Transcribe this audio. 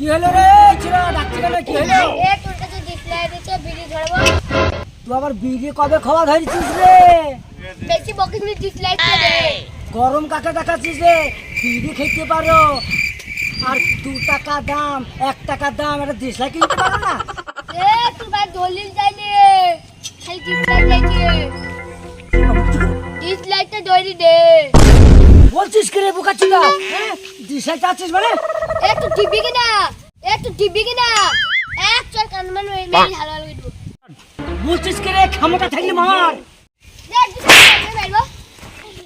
কি হলো রে? ছিড়া ডাকছি কেন? কি হলো? এ তোর কাছে ডিসলাইট আছে বিড়ি ধরবো। তুই আবার বিড়ি কবে খাওয়া ধরেছিস রে? বেশি বকিস নি দে। গরম কাকে দেখাচ্ছিস রে? বিড়ি খেতে পারো। আর দু টাকা দাম এক টাকা দাম একটা দেশলাই কিনতে পারো না? এ তোর ভাই দলিল যাইলে খালি ডিসলাইটটা ধরি দে। বলছিস কি রে বোকা ছিল হ্যাঁ দেশলাই চাচ্ছিস মানে? এ তুই টিভি কিনা তুই টিভি কিনা এক চল কান মান মেরে হালাল করে দেবো বলছিস কি রে থাকলে মার।